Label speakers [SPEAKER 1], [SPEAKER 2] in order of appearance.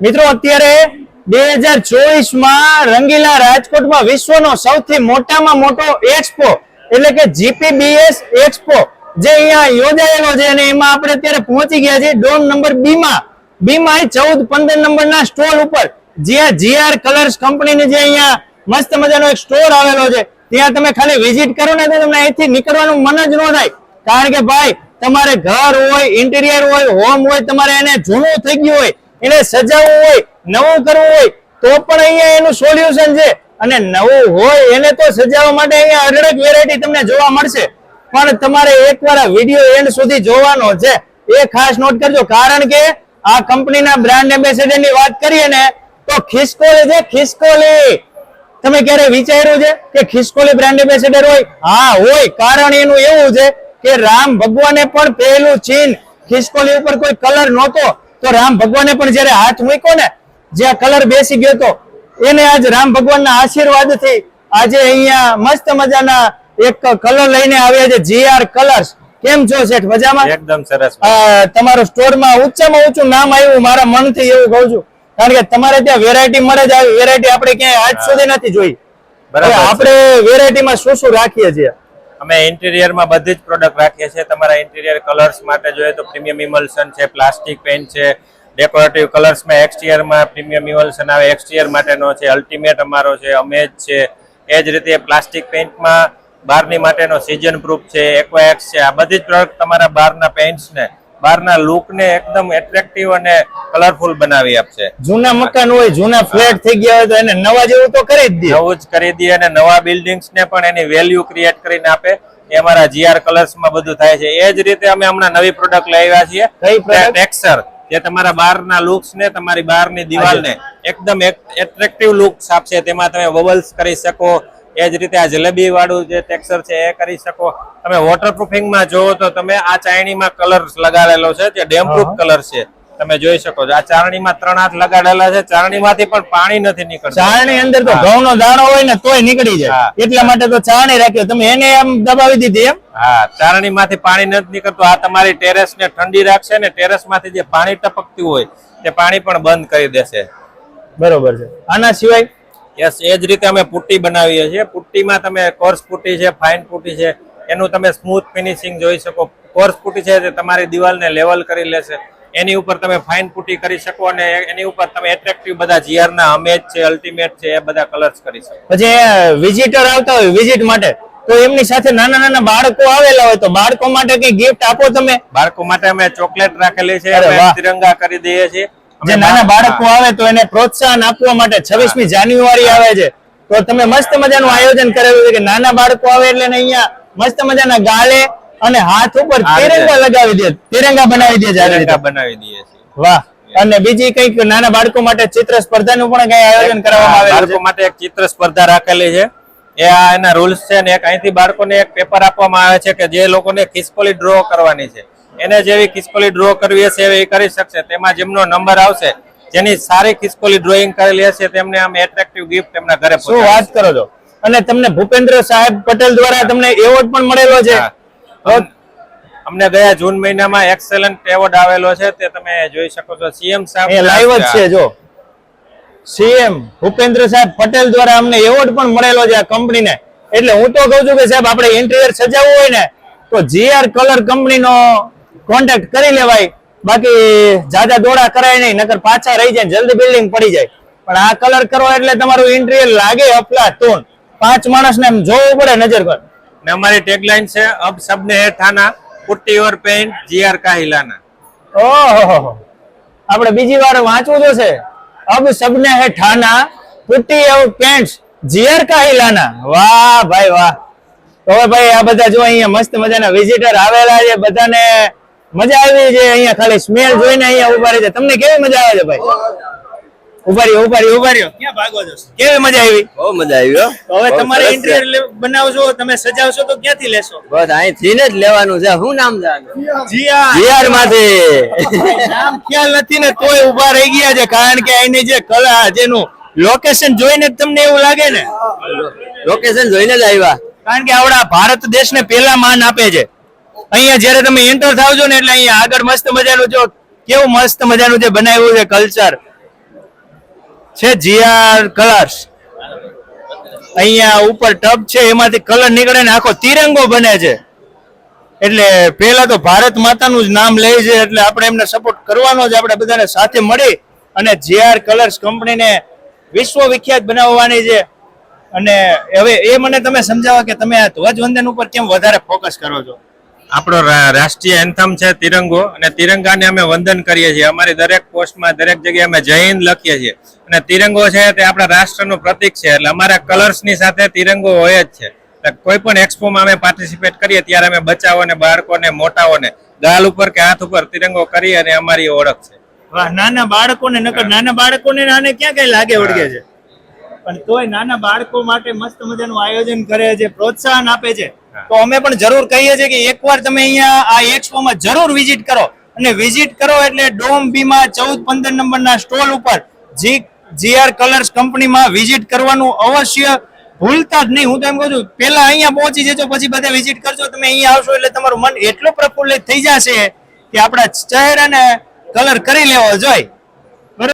[SPEAKER 1] મિત્રો, અત્યારે બે હજાર ચોવીસમાં રંગીલા રાજકોટમાં વિશ્વનો સૌથી મોટામાં મોટો એક્સપો, એટલે કે જીપીબીએસ એક્સપો, જે અહીંયા યોજાયેલો છે અને એમાં આપણે અત્યારે પહોંચી ગયા છીએ ડોમ નંબર બી માં બી માં ચૌદ, પંદર નંબરના સ્ટોલ ઉપર. જ્યાં જીઆર કલર્સ કંપનીની જે અહીંયા મસ્ત મજાનો એક સ્ટોર આવેલો છે, ત્યાં તમે ખાલી વિઝિટ કરો ને તો તમને અહીંથી નીકળવાનું મન જ ન થાય. કારણ કે ભાઈ, તમારે ઘર હોય, ઇન્ટિરિયર હોય, હોમ હોય, તમારે એને જૂનું થઈ ગયું હોય એને સજાવવું હોય, નવું કરવું હોય, તો પણ અહીંયા એનું સોલ્યુશન છે. અને નવું હોય એને તો સજાવવા માટે અહીંયા અઢળક વેરાયટી તમને જોવા મળશે. પણ તમારે એકવાર વીડિયો એન્ડ સુધી જોવાનો છે. એ ખાસ નોટ કરજો, કારણ કે આ કંપનીના બ્રાન્ડ એમ્બેસેડરની વાત કરીએ ને, તો ખિસકોલી છે, ખિસકોલી. તમે ક્યારે વિચાર્યું છે કે ખિસકોલી બ્રાન્ડ એમ્બેસેડર હોય? હા, હોય. કારણ એનું એવું છે કે રામ ભગવાને પણ પહેલું ચીન ખિસકોલી ઉપર કોઈ કલર નહોતો. તો રામ ભગવાને પણ જયારે હાથ મૂક્યો ને જ્યાં કલર બેસી ગયો હતો એને આજ રામ ભગવાનના આશીર્વાદથી આજે અહીંયા મસ્ત મજાના એક કલર લઈને આવ્યા છે જીઆર કલર્સ કેમ છો શેઠ? મજામાં?
[SPEAKER 2] એકદમ સરસ.
[SPEAKER 1] તમારો સ્ટોરમાં ઊંચામાં ઊંચું નામ આવ્યું મારા મનથી એવું કહું છું. કારણ કે તમારે ત્યાં વેરાયટી મળે જ આવી વેરાયટી આપણે ક્યાંય આજ સુધી નથી જોઈ. આપણે વેરાયટીમાં શું શું રાખીએ છીએ?
[SPEAKER 2] અમે ઇન્ટિરિયરમાં બધી જ પ્રોડક્ટ રાખીએ છીએ. તમારા ઇન્ટિરિયર કલર્સ માટે જોઈએ તો પ્રીમિયમ ઇમલ્સન છે પ્લાસ્ટિક પેન્ટ છે ડેકોરેટિવ કલર્સમાં એક્સટિયરમાં પ્રીમિયમ ઇમલ્સન આવે એક્સટિયર માટેનો છે અલ્ટિમેટ અમારો છે અમેજ છે. એ જ રીતે પ્લાસ્ટિક પેન્ટમાં બહારની માટેનો સિઝન પ્રૂફ છે એક્વાએક્સ છે, આ બધી જ પ્રોડક્ટ તમારા બહારના પેન્ટ્સને બહારના લુકને એકદમ એટ્રેક્ટિવ અને કલરફુલ બનાવી આપશે.
[SPEAKER 1] જૂના મકાન હોય જૂના ફ્લેટ થઈ ગયા હોય તો એને નવા જેવું તો કરી જ દે.
[SPEAKER 2] નવું જ કરી દઈએ અને નવા બિલ્ડિંગ્સ ને પણ એની વેલ્યુ ક્રિએટ કરીને આપે. એ અમારા જીઆર કલર્સમાં બધું થાય છે. એ જ રીતે અમે હમણાં નવી પ્રોડક્ટ લાવ્યા છીએ.
[SPEAKER 1] product?
[SPEAKER 2] જે તમારા બહારના લુક્સ ને તમારી બહારની દિવાલને એકદમ એટ્રેક્ટિવ લુક્સ આપશે. તેમાં તમે બબલ્સ કરી શકો એ જ રીતે આ જલેબી વાળું જે ટેક્સચર છે એ કરી શકો. તમે વોટરપ્રૂફિંગમાં જોવો તો તમે આ ચાયણીમાં કલર લગાડેલો છે જે ડેમપ્રૂફ કલર છે. તમે જોઈ શકો છો. આ ચારણીમાં ત્રણ હાથ લગાડેલા છે. ચારણીમાંથી પણ પાણી નથી નીકળતું.
[SPEAKER 1] ચારણી અંદર તો ઘઉંનો દાણો હોય ને તોય નીકળી જાય. એટલા માટે તો ચારણી રાખ્યો તમે એને એમ દબાવી દીધી એમ?
[SPEAKER 2] હા ચારણી માંથી પાણી નથી નીકળતું. આ તમારી ટેરેસ ને ઠંડી રાખશે ને ટેરેસમાંથી જે પાણી ટપકતું હોય તે પાણી પણ બંધ કરી દેશે.
[SPEAKER 1] બરોબર છે. આના સિવાય
[SPEAKER 2] યસ એ જ રીતે અમે પુટ્ટી બનાવીએ છીએ. પુટ્ટીમાં તમે કોર્સ પુટ્ટી છે ફાઇન પુટ્ટી છે એનું તમે સ્મૂથ ફિનિશિંગ જોઈ શકો. કોર્સ પુટ્ટી છે તે તમારી દિવાલને લેવલ કરી લેશે. એની ઉપર તમે ફાઇન પુટ્ટી કરી શકો અને એની ઉપર તમે એટ્રેક્ટિવ બધા જીઆરના અમેજ છે અલ્ટિમેટ છે એ બધા કલર્સ કરી શકો.
[SPEAKER 1] પછી વિઝિટર આવતા હોય વિઝિટ માટે તો એમની સાથે નાના નાના બાળકો આવેલા હોય તો બાળકો માટે કઈ ગિફ્ટ આપો તમે?
[SPEAKER 2] બાળકો માટે અમે ચોકલેટ રાખેલી છે તિરંગા કરી દઈએ છીએ.
[SPEAKER 1] જે નાના બાળકો આવે તો એને પ્રોત્સાહન આપવા માટે છવ્વીસમી જાન્યુઆરી આવે છે. તો તમે મસ્ત મજાનું આયોજન કરેલું છે કે નાના બાળકો આવે એટલે અહીંયા મસ્ત મજાના ગાલે અને હાથ ઉપર તિરંગા લગાવી દે તિરંગા બનાવી દે
[SPEAKER 2] તિરંગા બનાવી દઈએ
[SPEAKER 1] વાહ. અને બીજી કંઈક નાના બાળકો માટે ચિત્ર સ્પર્ધાનું પણ કઈ આયોજન કરવામાં આવે
[SPEAKER 2] બાળકો માટે એક ચિત્ર સ્પર્ધા રાખેલી છે. એ આ એના રૂલ્સ છે ને એક અહીંથી બાળકોને એક પેપર આપવામાં આવે છે કે જે લોકોને ખિસકોલી ડ્રો કરવાની છે. એને જેવી ખિસકોલી ડ્રો કરવી હશે એવી એ કરી શકશે. તેમાં જેમનો નંબર આવશે જેની સારી ખિસકોલી ડ્રોઈંગ કરેલી હશે તેમને આમ એટ્રેક્ટિવ ગિફ્ટ એમના ઘરે
[SPEAKER 1] શું વાત કરો છો? અને તમને ભૂપેન્દ્ર સાહેબ પટેલ દ્વારા તમને એવોર્ડ પણ મળેલો છે?
[SPEAKER 2] અમને ગયા જૂન મહિનામાં એક્સેલન્ટ એવોર્ડ આવેલો છે તે તમે જોઈ શકો છો. સીએમ સાહેબ
[SPEAKER 1] લાઈવ જ છે જો. સીએમ ભૂપેન્દ્ર સાહેબ પટેલ દ્વારા અમને એવોર્ડ પણ મળેલો છે આ કંપનીને એટલે હું તો કહું છું કે સાહેબ આપણે ઇન્ટિરિયર સજાવવું હોય ને તો જીઆર કલર કંપનીનો કોન્ટેક્ટ કરી લેવાય. બાકી જાજા દોડા કરાય નહીં નકર પાછા રહી જાય જલ્દી બિલ્ડિંગ પડી જાય. પણ આ કલર કરો એટલે તમારું ઇન્ટિરિયર લાગે અફલાતૂન પાંચ માણસને એમ જોવું પડે નજર પર
[SPEAKER 2] ને અમારી ટેગલાઈન છે અબ સબને હે થાના પુટ્ટી ઓર પેન્ટ જીઆર કાહિલાના
[SPEAKER 1] ઓહો. આપણે બીજી વાર વાંચવું જોશે. અબ સબને હે ઠાના પુટ્ટી ઓર પેન્ટ્સ જીઆર કાહિલાના વાહ ભાઈ વાહ. તો ભાઈ આ બધા જો અહીંયા મસ્ત મજાના વિઝિટર આવેલા છે બધાને મજા આવી છે અહીંયા ખાલી સ્મેલ જોઈને અહીંયા ઊભા રહે છે. તમને કેવી મજા આવે છે ભાઈ? ઉભારી ઉભારી ઊભા રહ્યો ઊભા રહ્યો. ક્યાં ભાગો છો? કેવી મજા આવી?
[SPEAKER 3] બહુ મજા આવી
[SPEAKER 1] હવે તમારે ઇન્ટિરિયર બનાવશો તમે સજાવશો તો ક્યાંથી લેશો?
[SPEAKER 3] બસ અહીંથી જ લેવાનું છે. શું નામ છે જીઆર. જીઆરમાંથી
[SPEAKER 1] નામ ખ્યાલ નથી ને તોય ઊભા રહી ગયા છે. કારણ કે અહીંની જે કલા જેનું લોકેશન જોઈને જ તમને એવું લાગે ને?
[SPEAKER 3] લોકેશન જોઈને જ આવ્યા.
[SPEAKER 1] કારણ કે આવડા ભારત દેશને પહેલા માન આપે છે. અહીંયા જ્યારે તમે એન્ટર થાવ છો ને એટલે અહીંયા આગળ મસ્ત મજાનું જો કેવું મસ્ત મજાનું જે બનાવ્યું છે કલ્ચર છે જીઆર કલર્સ અહીંયા ઉપર ટબ છે, એમાંથી કલર નીકળે ને આખો તિરંગો બને છે. એટલે પહેલા તો ભારત માતાનું જ નામ લે છે, એટલે આપણે એમને સપોર્ટ કરવાનો જ આપણે બધાને સાથે મળી અને જીઆર કલર્સ કંપનીને વિશ્વ વિખ્યાત બનાવવાની છે. અને હવે એ મને તમે સમજાવો કે તમે આ ધ્વજવંદન ઉપર કેમ વધારે ફોકસ કરો છો?
[SPEAKER 2] આપણો રાષ્ટ્રીય એન્થમ છે તિરંગો. અને તિરંગાને અમે વંદન કરીએ છીએ. અમારી દરેક પોસ્ટમાં દરેક જગ્યાએ અમે જય હિન્દ લખીએ છીએ. અને તિરંગો છે તે આપણા રાષ્ટ્રનું પ્રતીક છે. એટલે અમારા કલર્સની સાથે તિરંગો હોય જ છે. એટલે કોઈ પણ એક્સપોમાં અમે પાર્ટિસિપેટ કરીએ ત્યારે અમે બચાવોને બાળકોને મોટાઓને ગાલ ઉપર કે હાથ ઉપર તિરંગો કરી અને અમારી ઓળખ છે.
[SPEAKER 1] વાહ નાના બાળકોને નકર નાના બાળકોને આને ક્યાં ક્યાં લાગે વળગે છે? પણ તોય નાના બાળકો માટે મસ્ત મજાનું આયોજન કરે છે પ્રોત્સાહન આપે છે. તો અમે પણ જરૂર કહીએ છીએ કે એકવાર તમે અહીંયા આ એક્સપોમાં જરૂર વિઝિટ કરો. અને વિઝિટ કરો એટલે ડોમ બીમાં ચૌદ પંદર નંબરના સ્ટોલ ઉપર જી જીઆર કલર્સ કંપનીમાં વિઝિટ કરવાનું અવશ્ય ભૂલતા જ નહીં. હું તો એમ કહું છું, પહેલા અહીંયા પહોંચી જજો, પછી બધા વિઝિટ કરજો. તમે અહીંયા આવશો એટલે તમારું મન એટલું પ્રફુલ્લિત થઈ જશે કે આપણા ચહેરાને કલર કરી લેવો જોઈએ